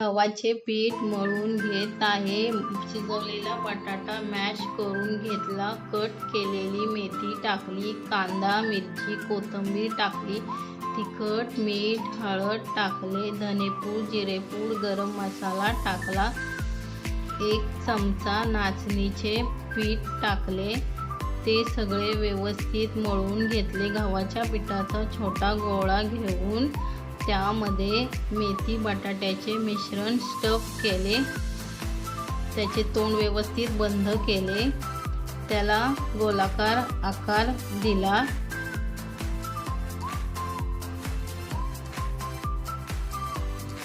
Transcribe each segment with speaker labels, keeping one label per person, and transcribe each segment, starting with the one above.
Speaker 1: गव्हाचे पीठ मळून घेत आहे. शिजवलेला बटाटा मॅश करून घेतला. कट केलेली मेथी टाकली. कांदा मिरची कोथिंबीर टाकली. तिखट मीठ हळद टाकले. धनेपूड जिरेपूड गरम मसाला टाकला. एक चमचा नाचणीचे पीठ टाकले. ते सगळे व्यवस्थित मळून घेतले. गव्हाच्या पिठाचा छोटा गोळा घेऊन त्यामध्ये मेथी बटाट्याचे मिश्रण स्टफ केले. त्याचे तोंड व्यवस्थित बंद केले. त्याला गोलाकार आकार दिला.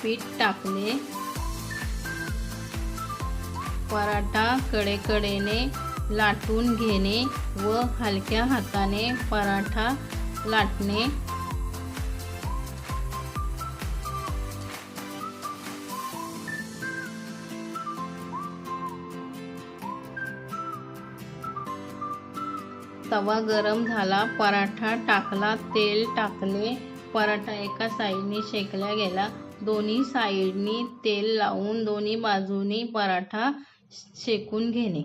Speaker 1: पीठ टाकले. पराठा कडेकडेने लाटून घेणे व हलक्या हाताने पराठा लाटणे. तवा गरम झाला पराठा टाकला तेल टाकले पराठा एका साईडने शेकला गेला. दोन्ही साईडनी तेल लावून दोन्ही बाजूनी पराठा शेकून घेणे.